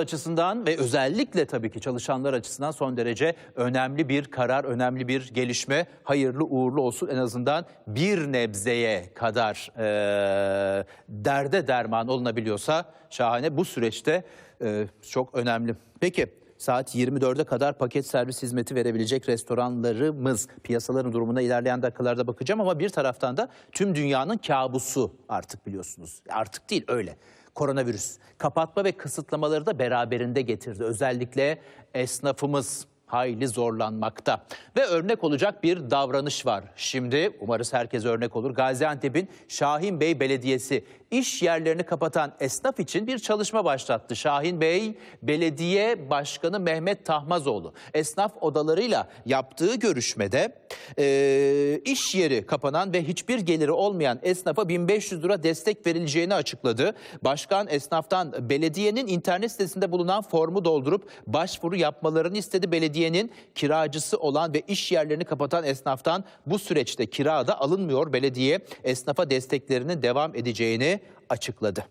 açısından ve özellikle tabii ki çalışanlar açısından son derece önemli bir karar, önemli bir gelişme. Hayırlı uğurlu olsun en azından bir nebzeye kadar e, derde derman olunabiliyorsa şahane. Bu süreçte e, çok önemli. Peki saat 24'e kadar paket servis hizmeti verebilecek restoranlarımız piyasaların durumuna ilerleyen dakikalarda bakacağım ama bir taraftan da tüm dünyanın kabusu artık biliyorsunuz. Artık değil öyle. Koronavirüs kapatma ve kısıtlamaları da beraberinde getirdi. Özellikle esnafımız hayli zorlanmakta. Ve örnek olacak bir davranış var. Şimdi umarız herkes örnek olur. Gaziantep'in Şahin Bey Belediyesi iş yerlerini kapatan esnaf için bir çalışma başlattı. Şahin Bey Belediye Başkanı Mehmet Tahmazoğlu esnaf odalarıyla yaptığı görüşmede e, iş yeri kapanan ve hiçbir geliri olmayan esnafa 1500 lira destek verileceğini açıkladı. Başkan esnaftan belediyenin internet sitesinde bulunan formu doldurup başvuru yapmalarını istedi. Belediyenin kiracısı olan ve iş yerlerini kapatan esnaftan bu süreçte kirada alınmıyor. Belediye esnafa desteklerinin devam edeceğini açıkladı.